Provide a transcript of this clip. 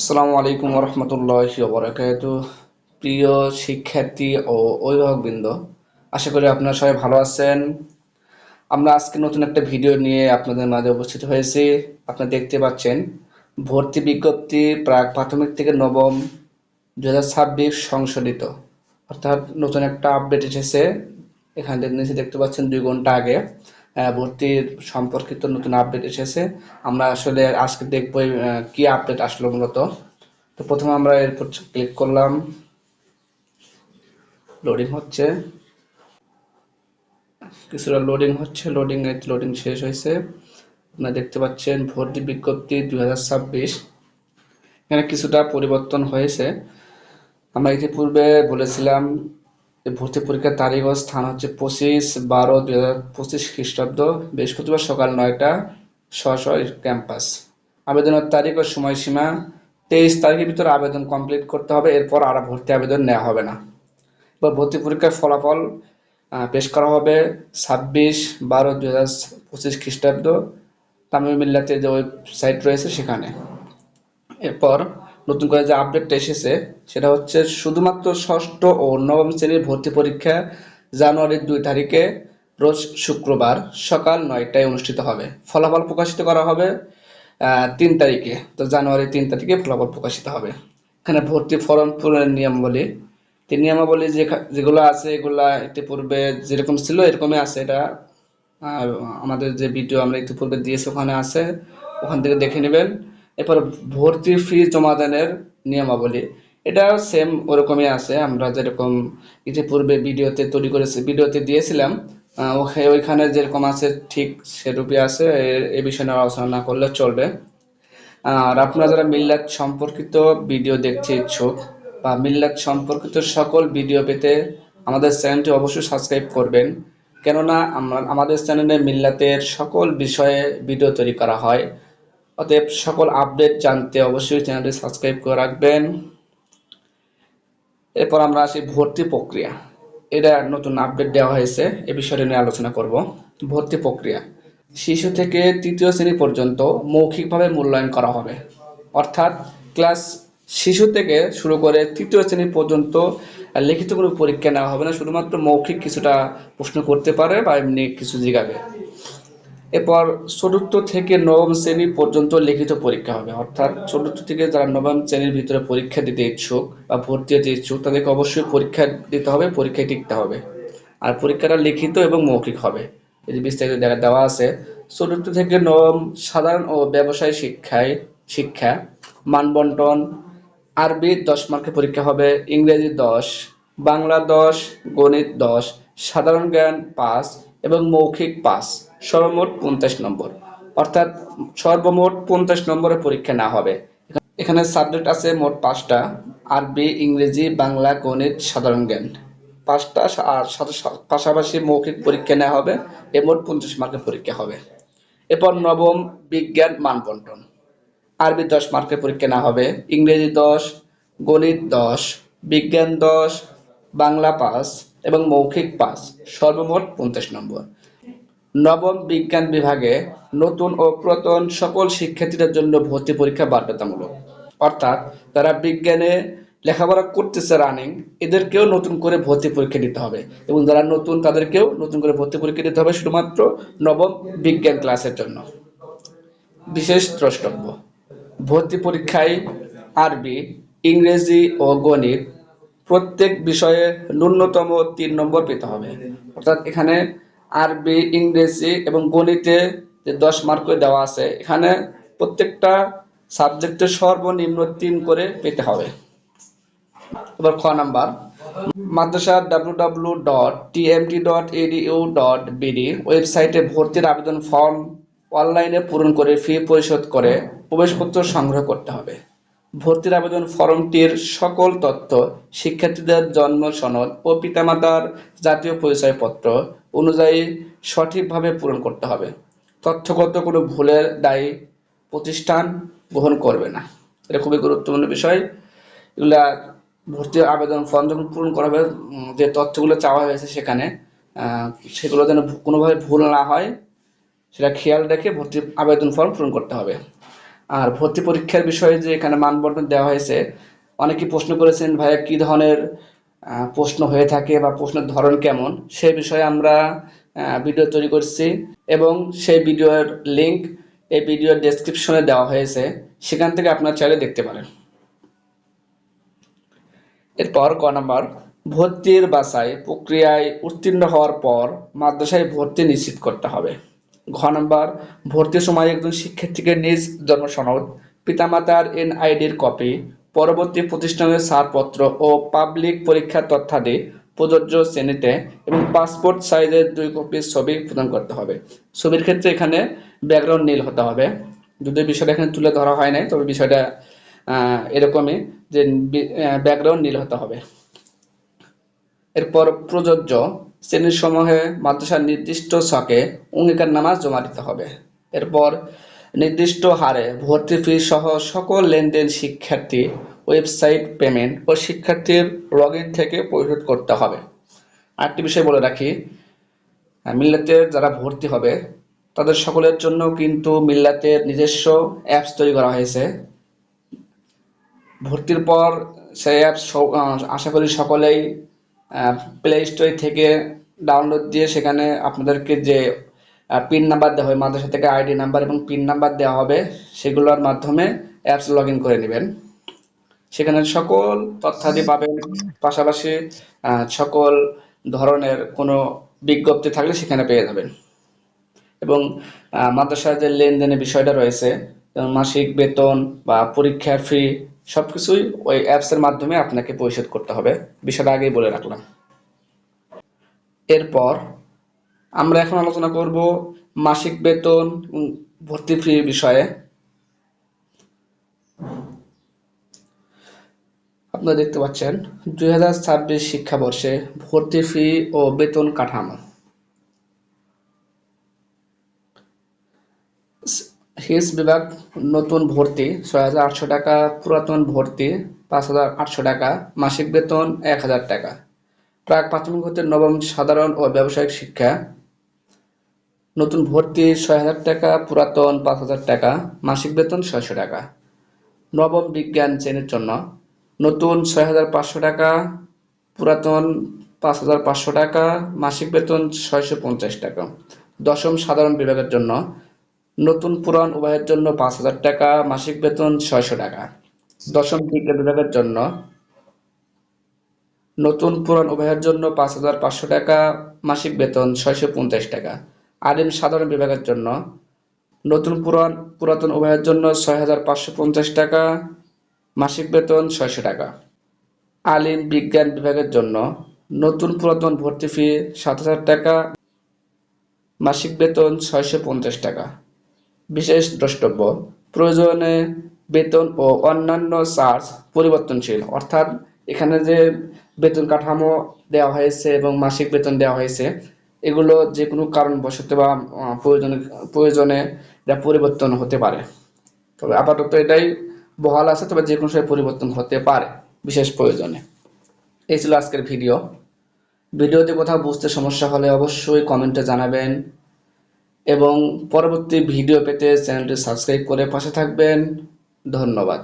আসসালামু আলাইকুম রহমতুল্লাহ বরাকাত প্রিয় শিক্ষার্থী ও অভিভাবকবৃন্দ, আশা করি আপনারা সবাই ভালো আছেন। আমরা আজকে নতুন একটা ভিডিও নিয়ে আপনাদের মাঝে উপস্থিত হয়েছি। আপনারা দেখতে পাচ্ছেন, ভর্তি বিজ্ঞপ্তি প্রাক প্রাথমিক থেকে নবম দু হাজার ছাব্বিশ সংশোধিত। অর্থাৎ নতুন একটা আপডেট এসেছে। এখানে নিচে দেখতে পাচ্ছেন দুই ঘণ্টা আগে। ভর্তির সম্পর্কিত নতুন আপডেট এসেছে। আমরা আসলে আজকে দেখব কি আপডেট আসলো মূলত। তো প্রথমে আমরা এরপর ক্লিক করলাম। লোডিং হচ্ছে। কিছুটা লোডিং হচ্ছে। লোডিং লোডিং শেষ হয়েছে। আপনারা দেখতে পাচ্ছেন, ভর্তি বিজ্ঞপ্তি দুই হাজার ছাব্বিশ। এখানে কিছুটা পরিবর্তন হয়েছে। আমরা ইতিপূর্বে বলেছিলাম ভর্তি পরীক্ষার তারিখ ও স্থান হচ্ছে পঁচিশ বারো দুই হাজার পঁচিশ খ্রিস্টাব্দ বৃহস্পতিবার সকাল নয়টা স্ব ক্যাম্পাস। আবেদনের তারিখ ও সময়সীমা, তেইশ তারিখের ভিতরে আবেদন কমপ্লিট করতে হবে, এরপর আর ভর্তি আবেদন নেওয়া হবে না। এবার ভর্তি পরীক্ষার ফলাফল পেশ করা হবে ছাব্বিশ বারো দুই হাজার পঁচিশ খ্রিস্টাব্দ তামিল মিল্লাতে যে ওয়েবসাইট রয়েছে সেখানে। এরপর নতুন করে যে আপডেটটা এসেছে, সেটা হচ্ছে শুধুমাত্র ষষ্ঠ ও নবম শ্রেণির ভর্তি পরীক্ষা জানুয়ারির দুই তারিখে রোজ শুক্রবার সকাল নয়টায় অনুষ্ঠিত হবে। ফলাফল প্রকাশিত করা হবে তিন তারিখে। তো জানুয়ারি তিন তারিখে ফলাফল প্রকাশিত হবে। এখানে ভর্তি ফর্ম পূরণের নিয়মাবলী। যে নিয়মাবলী যে যেগুলো আছে, এগুলা ইতিপূর্বে যেরকম ছিল, এরকমই আছে। এটা আমাদের যে ভিডিও আমরা ইতিপূর্বে দিয়েছি, ওখানে আছে। ওখান থেকে দেখে নেবেন। এরপর ভর্তি ফি জমা দানের নিয়মাবলী। এটা সেম ওরকমই আছে। আমরা যেরকম ইতিপূর্বে ভিডিওতে তৈরি করেছি, ভিডিওতে দিয়েছিলাম। ওইখানে যেরকম আছে ঠিক সেরূপই আছে। এ- বিষয়ে আলোচনা না করলে চলবে। আর আপনারা যারা মিল্লাত সম্পর্কিত ভিডিও দেখতে ইচ্ছুক বা মিল্লাত সম্পর্কিত সকল ভিডিও পেতে আমাদের চ্যানেলটি অবশ্যই সাবস্ক্রাইব করবেন। কেননা আমাদের চ্যানেলে মিল্লাতের সকল বিষয়ে ভিডিও তৈরি করা হয়। অতএব সকল আপডেট জানতে অবশ্যই চ্যানেলটি সাবস্ক্রাইব করে রাখবেন। এরপর আমরা আসি ভর্তি প্রক্রিয়া। এটা নতুন আপডেট দেওয়া হয়েছে, এ বিষয়টি নিয়ে আলোচনা করব। ভর্তি প্রক্রিয়া। শিশু থেকে তৃতীয় শ্রেণি পর্যন্ত মৌখিকভাবে মূল্যায়ন করা হবে। অর্থাৎ ক্লাস শিশু থেকে শুরু করে তৃতীয় শ্রেণি পর্যন্ত লিখিত কোনো পরীক্ষা নেওয়া হবে না, শুধুমাত্র মৌখিক কিছুটা প্রশ্ন করতে পারে বা এমনি কিছু জিগাবে। এরপর চতুর্থ থেকে নবম শ্রেণি পর্যন্ত লিখিত পরীক্ষা হবে। অর্থাৎ চতুর্থ থেকে যারা নবম শ্রেণির ভিতরে পরীক্ষা দিতে ইচ্ছুক বা ভর্তি হতে ইচ্ছুক, তাদেরকে অবশ্যই পরীক্ষা দিতে হবে, পরীক্ষায় টিকতে হবে। আর পরীক্ষাটা লিখিত এবং মৌখিক হবে। এই বিস্তারিত দেখা দেওয়া আছে, চতুর্থ থেকে নবম সাধারণ ও ব্যবসায় শিক্ষায় শিক্ষা মানবন্টন আরবি দশ মার্কের পরীক্ষা হবে, ইংরেজি দশ, বাংলা দশ, গণিত দশ, সাধারণ জ্ঞান পাঁচ এবং মৌখিক পাঁচ। সর্বমোট পঞ্চাশ নম্বর। অর্থাৎ সর্বমোট পঞ্চাশ নম্বরের পরীক্ষা না হবে। এখানে সাবজেক্ট আছে মোট পাঁচটা। আরবি, ইংরেজি, বাংলা, গণিত, সাধারণ জ্ঞান। পাঁচটা আর পাশাপাশি মৌখিক পরীক্ষা নেওয়া হবে। এ মোট পঞ্চাশ মার্কের পরীক্ষা হবে। এরপর নবম, বিজ্ঞান মানবন্টন। আরবি দশ মার্কের পরীক্ষা না হবে। ইংরেজি দশ, গণিত দশ, বিজ্ঞান দশ, বাংলা পাঁচ এবং মৌখিক পাঁচ। সর্বমোট পঞ্চাশ নম্বর। নবম বিজ্ঞান বিভাগে নতুন ও পুরাতন সকল শিক্ষার্থীদের জন্য ভর্তি পরীক্ষা বাধ্যতামূলক। অর্থাৎ যারা বিজ্ঞানে লেখাপড়া করতেছে রানিং এদেরকেও নতুন করে ভর্তি পরীক্ষা দিতে হবে এবং যারা নতুন তাদেরকেও নতুন করে ভর্তি পরীক্ষা দিতে হবে শুধুমাত্র নবম বিজ্ঞান ক্লাসের জন্য। বিশেষ দ্রষ্টব্য, ভর্তি পরীক্ষায় আরবি, ইংরেজি ও গণিত প্রত্যেক বিষয়ে ন্যূনতম তিন নম্বর পেতে হবে। অর্থাৎ এখানে আরবি, ইংরেজি এবং গণিতে যে দশ মার্ক করে দেওয়া আছে, এখানে প্রত্যেকটা সাবজেক্টে সর্বনিম্ন তিন করে পেতে হবে। এবার খ নাম্বার। মাদ্রাসা W W dot TMT dot EDU dot BD ওয়েবসাইটে ভর্তির আবেদন ফর্ম অনলাইনে পূরণ করে ফি পরিশোধ করে প্রবেশপত্র সংগ্রহ করতে হবে। ভর্তির আবেদন ফর্মটির সকল তথ্য শিক্ষার্থীদের জন্ম সনদ ও পিতামাতার জাতীয় পরিচয়পত্র অনুযায়ী সঠিকভাবে পূরণ করতে হবে। তথ্যগত কোনো ভুলের দায়ী প্রতিষ্ঠান গ্রহণ করবে না। এটা খুবই গুরুত্বপূর্ণ বিষয়। এগুলা ভর্তি আবেদন ফর্ম যখন পূরণ করা হবে যে তথ্যগুলো চাওয়া হয়েছে সেখানে সেগুলো যেন কোনোভাবে ভুল না হয়, সেটা খেয়াল রেখে ভর্তি আবেদন ফর্ম পূরণ করতে হবে। আর ভর্তি পরীক্ষার বিষয়ে যে এখানে মানবন্টন দেওয়া হয়েছে অনেকেই প্রশ্ন করেছেন, ভাইয়া, কি ধরনের প্রশ্ন হয়ে থাকে বা প্রশ্নের ধরন কেমন? সে বিষয়ে আমরা ভিডিও তৈরি করছি এবং সেই ভিডিওর লিংক এই ভিডিওর ডেসক্রিপশনে দেওয়া হয়েছে। সেখান থেকে আপনার চাইলে দেখতে পারেন। এরপর ক নাম্বার, ভর্তির বাছাই প্রক্রিয়ায় উত্তীর্ণ হওয়ার পর মাদ্রাসায় ভর্তি নিশ্চিত করতে হবে। ঘ নম্বর ভর্তির সময় একজন শিক্ষার্থীকে নিজ জন্ম সনদ পিতামাতার এনআইডির কপি, পরবর্তী প্রতিষ্ঠানের ছাড়পত্র ও পাবলিক পরীক্ষার তথ্যাদি প্রযোজ্য শ্রেণীতে এবং পাসপোর্ট সাইজের দুই কপি ছবি প্রদান করতে হবে। ছবির ক্ষেত্রে এখানে ব্যাকগ্রাউন্ড নীল হতে হবে। যদিও বিষয়টা এখানে তুলে ধরা হয় নাই, তবে বিষয়টা এরকমই যে ব্যাকগ্রাউন্ড নীল হতে হবে। এরপর প্রযোজ্য শ্রেণির সমূহে মাদ্রাসার নির্দিষ্ট ছকে অঙ্গীকার নামাজ জমা দিতে হবে। এরপর নির্দিষ্ট হারে ভর্তি ফি সহ সকল লেনদেন শিক্ষার্থী ওয়েবসাইট পেমেন্ট ও শিক্ষার্থীর লগ থেকে পরিশোধ করতে হবে। আরেকটি বিষয় বলে রাখি আহ, মিল্লাতের যারা ভর্তি হবে তাদের সকলের জন্য কিন্তু মিল্লাতের নিজস্ব অ্যাপস তৈরি করা হয়েছে। ভর্তির পর সেই অ্যাপস আশা করি সকলেই প্লে স্টোর থেকে ডাউনলোড দিয়ে সেখানে আপনাদেরকে যে পিন নাম্বার দেওয়া হবে, মাদ্রাসা থেকে আইডি নাম্বার এবং পিন নাম্বার দেওয়া হবে, সেগুলোর মাধ্যমে অ্যাপস লগ করে নেবেন। সেখানে সকল তথ্যাদি পাবেন, পাশাপাশি সকল ধরনের কোনো বিজ্ঞপ্তি থাকলে সেখানে পেয়ে যাবেন। এবং মাদ্রাসার যে লেনদেনের বিষয়টা রয়েছে মাসিক বেতন বা পরীক্ষার ফি সবকিছুই ওই অ্যাপসের মাধ্যমে আপনাকে পরিশোধ করতে হবে। বিষয়টা আগেই বলে রাখলাম। এরপর আমরা এখন আলোচনা করব মাসিক বেতন ভর্তি ফি বিষয়ে। আপনারা দেখতে পাচ্ছেন, দুই হাজার ছাব্বিশ শিক্ষাবর্ষে ভর্তি ফি ও বেতন কাঠামো। হিস বিভাগ নতুন ভর্তি ছয় হাজার আটশো টাকা, পুরাতন ভর্তি, পাঁচ হাজার আটশো টাকা, মাসিক বেতন এক হাজার টাকা। প্রাক প্রাথমিক হতে নবম সাধারণ ও ব্যবসায়িক শিক্ষা। নতুন ভর্তি ছয় হাজার টাকা, পুরাতন পাঁচ হাজার টাকা, মাসিক বেতন ছয়শো টাকা। নবম বিজ্ঞান শ্রেণির জন্য। নতুন ছয় হাজার পাঁচশো টাকা, পুরাতন পাঁচ হাজার পাঁচশো টাকা, মাসিক বেতন ছয়শো পঞ্চাশ টাকা। দশম সাধারণ বিভাগের জন্য। নতুন পুরান উভয়ের জন্য পাঁচ হাজার টাকা, মাসিক বেতন ছয়শো টাকা। দশম বিভাগের জন্য। নতুন পুরান উভয়ের জন্য পাঁচ হাজার পাঁচশো টাকা, মাসিক বেতন ছয়শো পঞ্চাশ টাকা। আলিম সাধারণ বিভাগের জন্য। নতুন পুরান পুরাতন উভয়ের জন্য ছয় হাজার পাঁচশো পঞ্চাশ টাকা, মাসিক বেতন ছয়শো টাকা। আলিম বিজ্ঞান বিভাগের জন্য। নতুন পুরাতন ভর্তি ফি সাত হাজার টাকা, মাসিক বেতন ছয়শো পঞ্চাশ টাকা। বিশেষ দ্রষ্টব্য, প্রয়োজনে বেতন ও অন্যান্য চার্জ পরিবর্তনশীল। অর্থাৎ এখানে যে বেতন কাঠামো দেওয়া হয়েছে এবং মাসিক বেতন দেওয়া হয়েছে, এগুলো যে কোনো কারণবশত বা প্রয়োজনে প্রয়োজনে এটা পরিবর্তন হতে পারে। তবে আপাতত এটাই বহাল আছে, তবে যে কোনো সময় পরিবর্তন হতে পারে, বিশেষ প্রয়োজনে। এই ছিল আজকের ভিডিও। ভিডিওতে কোথাও বুঝতে সমস্যা হলে অবশ্যই কমেন্টে জানাবেন। এবং পরবর্তী ভিডিও পেতে চ্যানেলটি সাবস্ক্রাইব করে পাশে থাকবেন। ধন্যবাদ।